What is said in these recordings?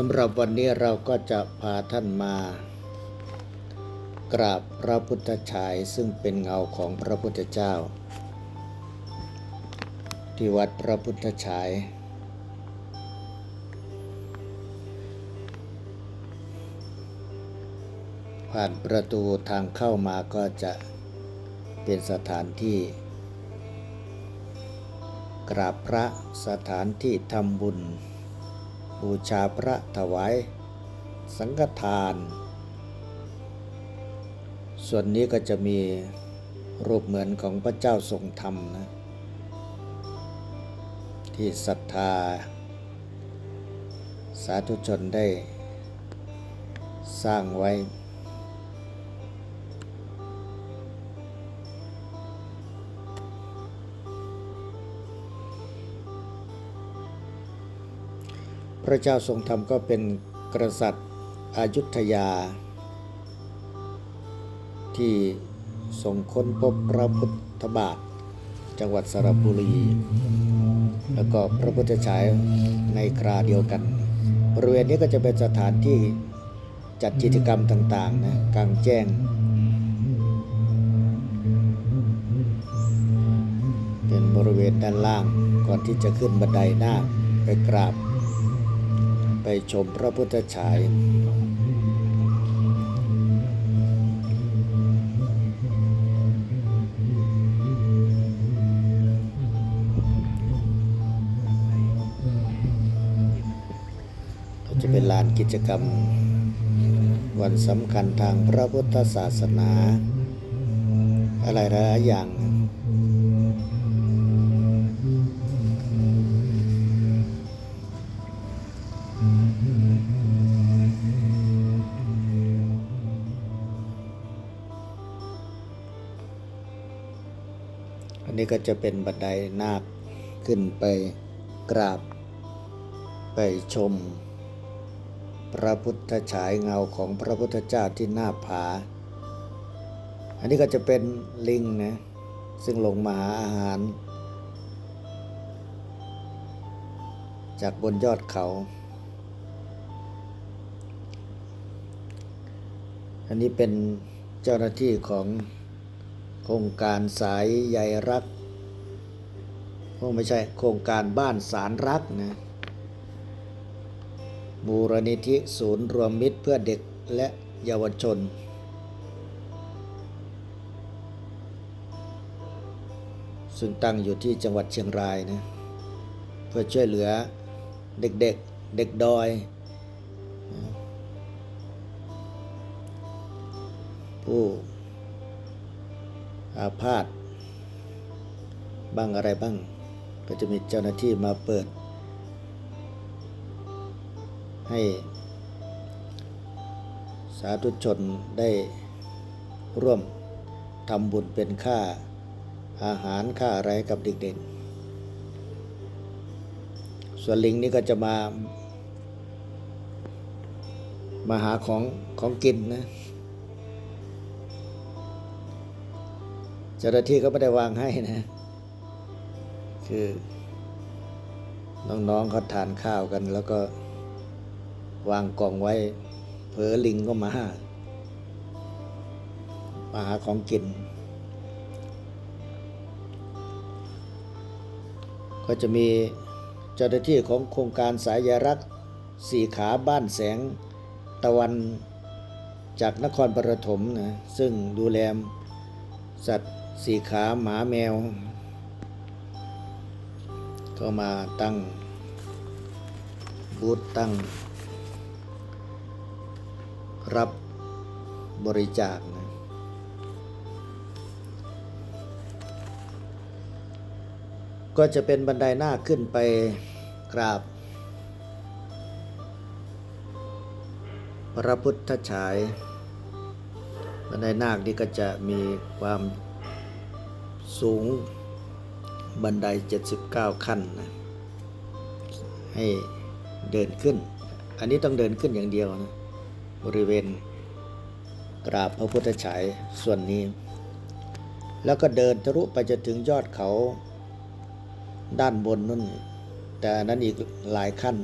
สำหรับวันนี้เราก็จะพาท่านมา กราบพระพุทธฉายซึ่งเป็นเงาของพระพุทธเจ้า ที่วัดพระพุทธฉาย ผ่านประตูทางเข้ามาก็จะเป็นสถานที่ กราบพระสถานที่ทำบุญ บูชาพระถวายสังฆทาน ส่วนนี้ก็จะมีรูปเหมือนของพระเจ้าทรงธรรมนะที่ศรัทธา สาธุชนได้สร้างไว้ พระเจ้าทรงธรรมก็เป็นกษัตริย์อายุทยา ที่ทรงค้นพบพระพุทธบาท จังหวัดสระบุรี แล้วก็พระพุทธฉายในคราเดียวกัน บริเวณนี้ก็จะเป็นสถานที่จัดกิจกรรมต่างๆนะกลางแจ้งเป็นบริเวณด้านล่างก่อนที่จะขึ้นบันไดหน้าไปกราบ ไปชมพระพุทธฉาย จะเป็นลานกิจกรรม วันสำคัญทางพระพุทธศาสนา อะไรหลายอย่าง นนี้ก็จะเป็นบันไดนาคขึ้นไปกราบ ไปชม พระพุทธฉายเงาของพระพุทธเจ้าที่หน้าผา อันนี้ก็จะเป็นลิงนะซึ่งลงมาหาอาหาร จากบนยอดเขาอันนี้เป็นเจ้าหน้าที่ของ โครงการสายใยรักคงไม่ใช่โครงการบ้านสารรักนะมูลนิธิศูนย์รวมมิตรเพื่อเด็กและเยาวชน ซึ่งตั้งอยู่ที่จังหวัดเชียงรายนะเพื่อช่วยเหลือเด็กๆเเด็กดอยผู้ อาพาธบ้างอะไรบ้าง ก็จะมีเจ้าหน้าที่มาเปิด ให้สาธุชนได้ร่วมทำบุญเป็นค่าอาหารค่าอะไรกับเด็กๆ ส่วนลิงนี่ก็จะมา มาหาของของกินนะ เจ้าหน้าที่ก็ไม่ได้วางให้นะ คือ น้องๆเขาทานข้าวกัน แล้วก็วางกล่องไว้ เผลอลิงก็มามาหาของกิน ก็จะมีเจ้าหน้าที่ของโครงการสายยรักสี่ขาบ้านแสงตะวันจากนครปฐมนะ ซึ่งดูแลสัตว์ สี่ขาหมาแมว ก็มาตั้ง บูธตั้ง รับบริจาคนะก็จะเป็นบันไดหน้าขึ้นไปกราบ พระพุทธฉายบันไดนาคนี่ก็จะมีความ สูงบันได 79 ขั้นนะให้เดินขึ้น อันนี้ต้องเดินขึ้นอย่างเดียวนะบริเวณกราบพระพุทธฉายส่วนนี้ แล้วก็เดินทะลุไปจะถึงยอดเขาด้านบนนั่นแต่นั้นอีกหลายขั้น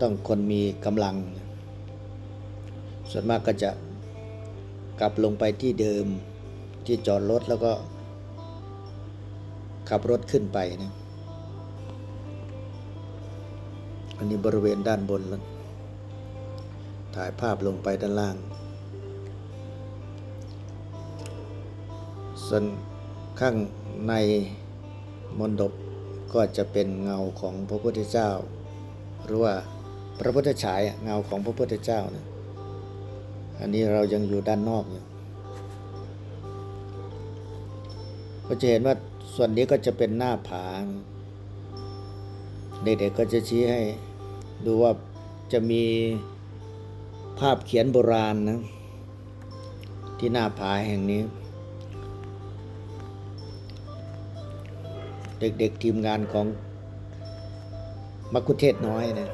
ต้องคนมีกำลัง ส่วนมากก็จะกลับลงไปที่เดิม ที่จอดรถแล้วก็ ขับรถขึ้นไปนะอันนี้บริเวณด้านบนแล้วถ่ายภาพลงไปด้านล่าง ส่วนข้างในมณฑปก็จะเป็นเงาของพระพุทธเจ้า หรือว่าพระพุทธฉายเงาของพระพุทธเจ้านะอันนี้เรายังอยู่ด้านนอกอยู่ ก็จะเห็นว่าส่วนนี้ก็จะเป็นหน้าผาเด็กๆก็จะชี้ให้ดูว่าจะมีภาพเขียนโบราณนะที่หน้าผาแห่งนี้ เด็กๆทีมงานของมักคุเทศน้อยนะ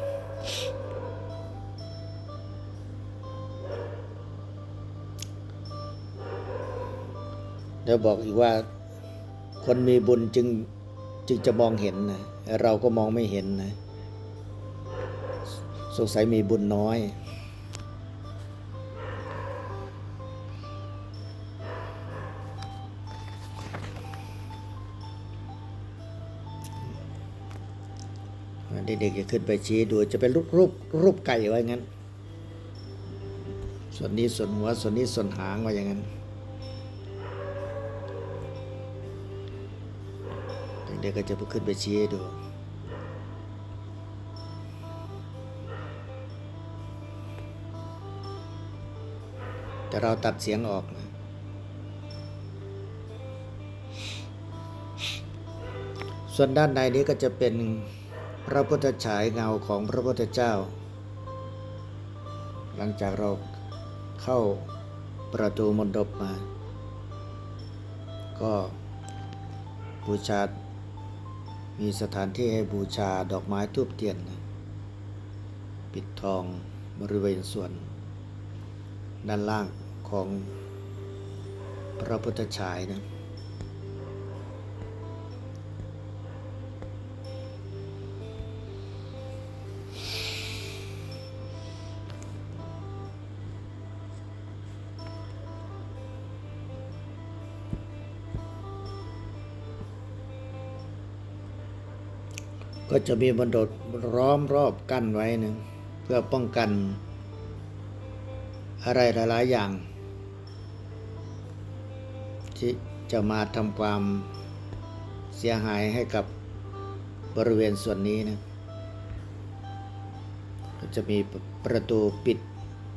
แล้วบอกอีกว่า คนมีบุญจึงจึงจะมองเห็นนะเราก็มองไม่เห็นนะสงสัยมีบุญน้อย เด็กๆจะขึ้นไปชี้ดูจะเป็นรูปรูปรูปไก่ไว้งั้น ส่วนนี้ส่วนหัวส่วนนี้ส่วนหางไว้อย่างนั้น เด็กๆก็จะขึ้นไปชี้ให้ดูแต่เราตัดเสียงออกนะส่วนด้านในนี้ก็จะเป็นพระพุทธฉายเงาของพระพุทธเจ้า หลังจากเราเข้าประตูมณฑปมา ก็บูชา มีสถานที่ให้บูชาดอกไม้ทูบเทียน ปิดทองบริเวณส่วน ด้านล่างของพระพุทธฉายนะ ก็จะมีบนโดดล้อมรอบกั้นไว้หนึ่งเพื่อป้องกันอะไรหลายๆอย่าง ที่จะมาทำความเสียหายให้กับบริเวณส่วนนี้นะก็จะมีประตูปิด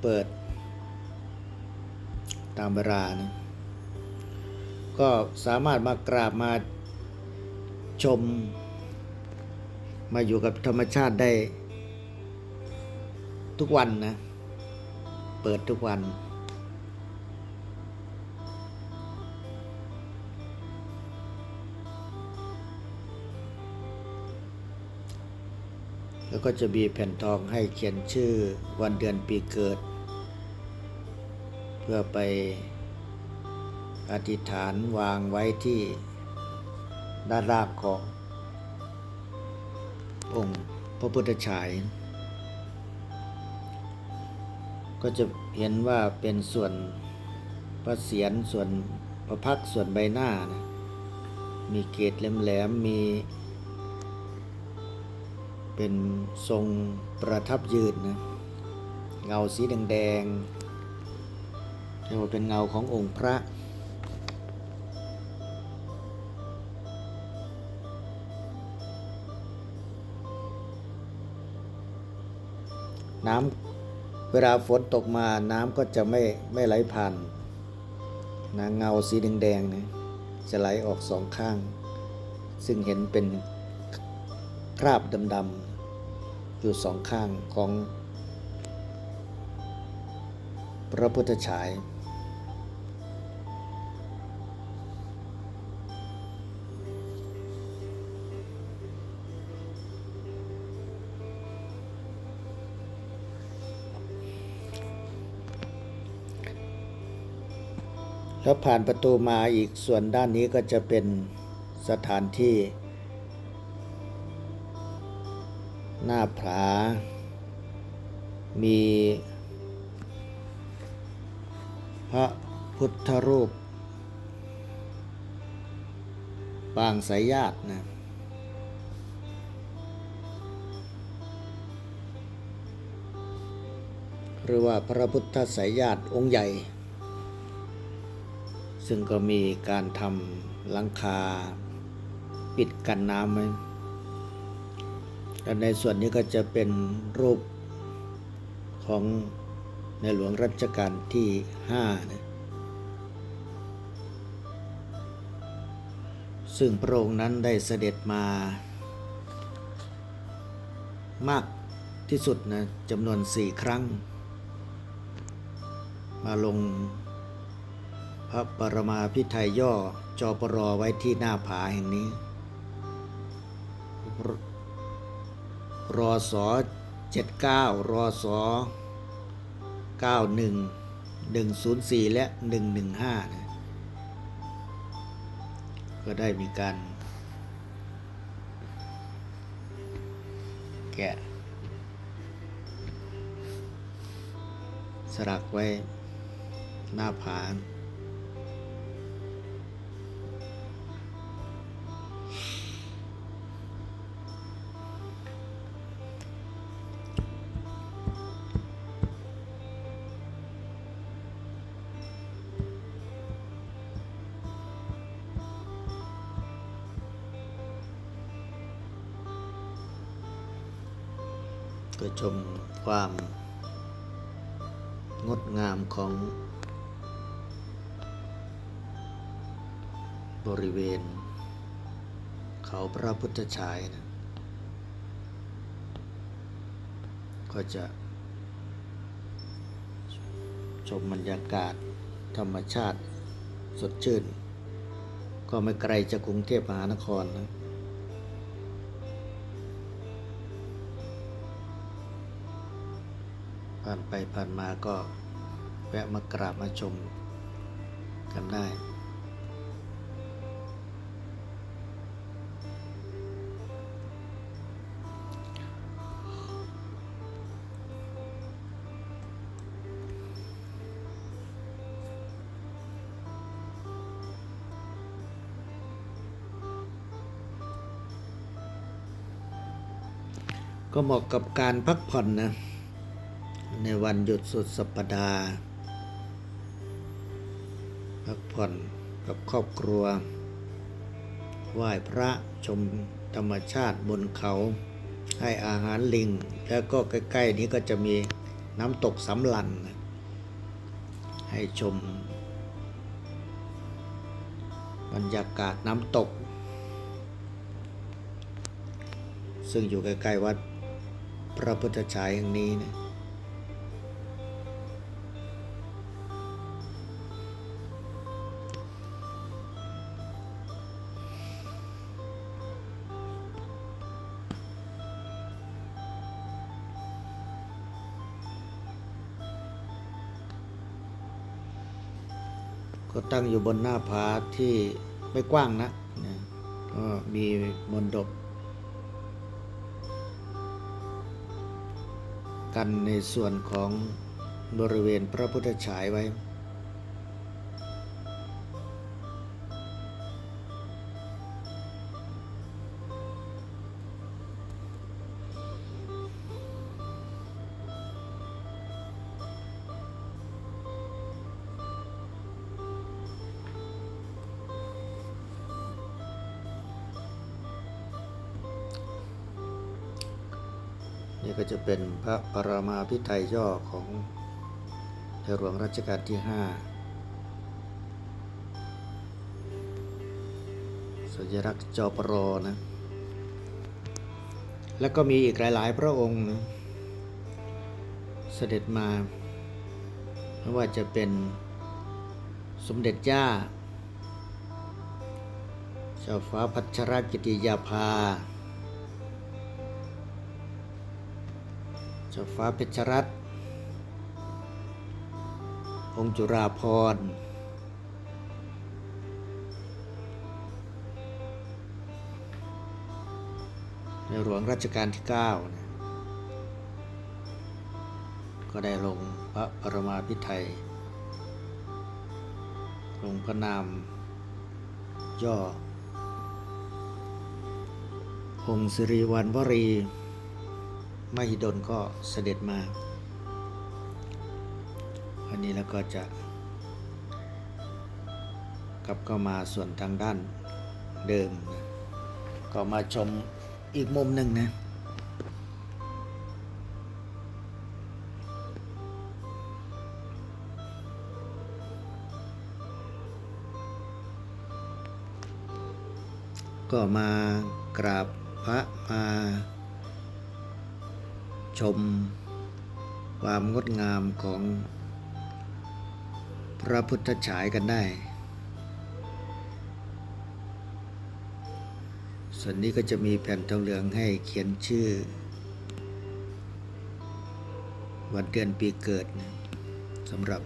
เปิด ตามเวลานะก็สามารถมากราบมาชม มาอยู่กับธรรมชาติได้ทุกวันนะ เปิดทุกวัน แล้วก็จะมีแผ่นทองให้เขียนชื่อวันเดือนปีเกิด เพื่อไปอธิษฐานวางไว้ที่ด้านล่างของ องค์พระพุทธฉาย ก็จะเห็นว่าเป็นส่วนพระเศียรส่วนพระพักส่วนใบหน้านะมีเกศแหลมๆมี เป็นทรงประทับยืนนะเงาสีแดงๆเรียกว่าเป็นเงาขององค์พระ น้ำเวลาฝนตกมาน้ำก็จะไม่ไม่ไหลผ่านนะเงาสีแดงๆนะจะไหลออกสองข้าง ซึ่งเห็นเป็นคราบดำๆอยู่สองข้างของพระพุทธฉาย แล้วผ่านประตูมาอีกส่วนด้านนี้ก็จะเป็นสถานที่ หน้าผา มีพระพุทธรูป ปางสายญาตินะหรือว่าพระพุทธสายญาติองค์ใหญ่ ซึ่งก็มีการทำหลังคาปิดกันน้ำไว้และในส่วนนี้ก็จะเป็นรูปของในหลวงรัชกาลที่ห้านะซึ่งพระองค์นั้นได้เสด็จมามากที่สุดนะจำนวนสี่ครั้ง มาลง พระปรมาพิไทยย่อจอปรอไว้ที่หน้าผาแห่งนี้ รอสอ79 รอสอ91 104 และ 115นะก็ได้มีการ แกะ สลักไว้หน้าผา ชมความงดงามของบริเวณ เขาพระพุทธฉายนะก็จะ ชมบรรยากาศธรรมชาติสดชื่น ก็ไม่ไกลจากกรุงเทพมหานครนะ ผ่านไปผ่านมาก็แวะมากราบมาชมกันได้ ก็เหมาะกับการพักผ่อนนะ ในวันหยุดสุดสัปดาห์พักผ่อนกับครอบครัว ไหว้พระชมธรรมชาติบนเขา ให้อาหารลิง แล้วก็ใกล้ ๆ นี้ก็จะมีน้ำตกสำลัน ให้ชม บรรยากาศน้ำตก ซึ่งอยู่ใกล้ ๆ วัดพระพุทธฉายแห่งนี้นะ ตั้งอยู่บนหน้าผาที่ไม่กว้างนะนะก็มีมนดบ กันในส่วนของบริเวณพระพุทธฉายไว้ เป็นพระปรมาพิไทยย่อของในหลวงรัชกาลที่ห้าสัญลักษณ์จอปรนะ แล้วก็มีอีกหลาย ๆ พระองค์นะเสด็จมาไม่ว่าจะเป็นสมเด็จย่าเจ้าฟ้าพัชรกิติยาภา เจ้าฟ้าเพชรรัตน์องค์จุราพรในหลวงรัชกาลที่ 9 นะก็ได้ลงพระปรมาภิไธยลงพระนาม ย่อ องค์สิริวัณวรี มหิดลก็เสด็จมาอันนี้แล้วก็จะ กลับก็มาส่วนทางด้านเดิมนะก็มาชมอีกมุมหนึ่งนะ ก็มากราบพระมา ชม ความงดงามของพระพุทธฉายกันได้ ส่วนนี้ก็จะมีแผ่นทองเหลืองให้เขียนชื่อ วันเดือนปีเกิดสำหรับ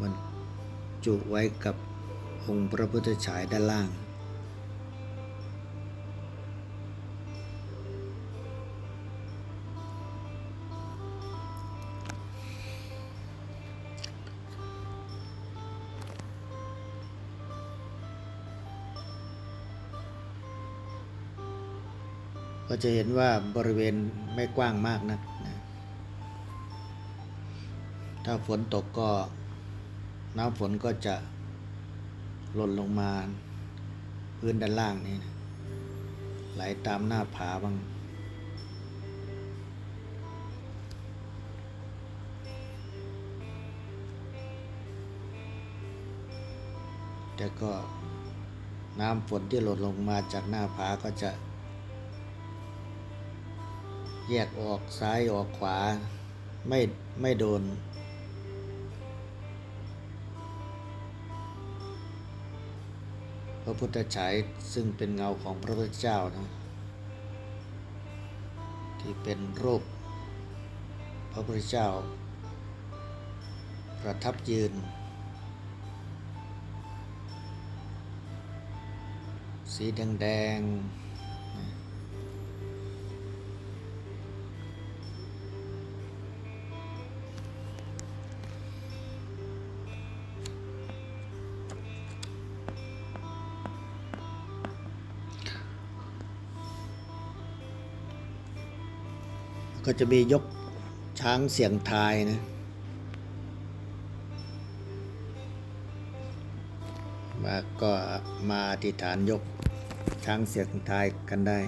มันจุไว้กับองค์พระพุทธฉายด้านล่าง ก็จะเห็นว่าบริเวณไม่กว้างมากนักนะ ถ้าฝนตกก็น้ำฝนก็จะหล่นลงมาพื้นด้านล่างนี่นะไหลตามหน้าผาบ้างแต่ก็น้ำฝนที่หล่นลงมาจากหน้าผาก็จะ แยกออกซ้ายออกขวา ไม่ไม่โดน พระพุทธฉายซึ่งเป็นเงาของพระพุทธเจ้านะที่เป็นรูป พระพุทธเจ้า ประทับยืน สีแดงๆ ก็จะมียกช้างเสียงทายนะมาก็มาอธิษฐานยกช้างเสียงทายกันได้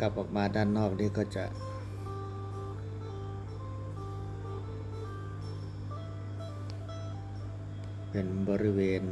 กลับออกมาด้านนอกนี่ก็จะ เป็นบริเวณ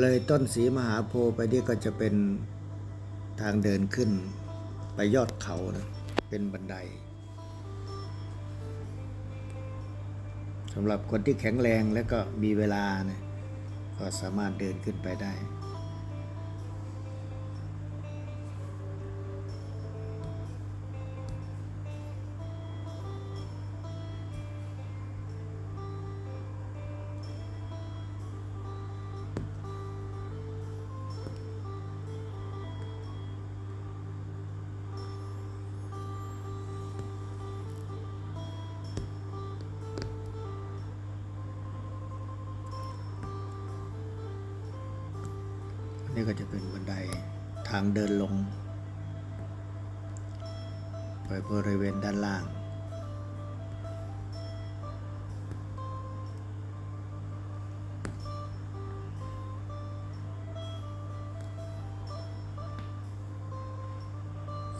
เลยต้นสีมหาโพธิ์ไปนี่ก็จะเป็นทางเดินขึ้นไปยอดเขานะเป็นบันไดสำหรับคนที่แข็งแรงและก็มีเวลานะก็สามารถเดินขึ้นไปได้ นี่ก็จะเป็นบันไดทางเดินลง ไปบริเวณด้านล่าง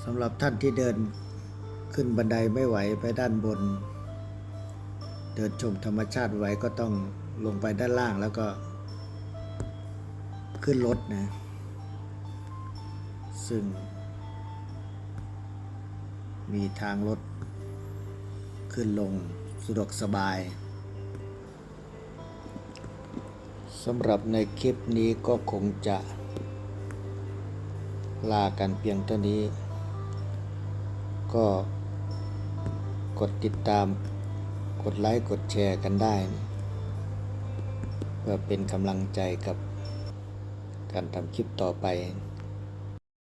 สำหรับท่านที่เดินขึ้นบันไดไม่ไหวไปด้านบน เดินชมธรรมชาติไหวก็ต้องลงไปด้านล่างแล้วก็ ขึ้นรถนะ ซึ่ง มีทางรถ ขึ้นลงสะดวกสบายสำหรับในคลิปนี้ก็คงจะ ลากันเพียงเท่านี้ ก็กดติดตามกดไลค์ กดแชร์กันได้ เพื่อเป็นกำลังใจกับ การทำคลิปต่อไป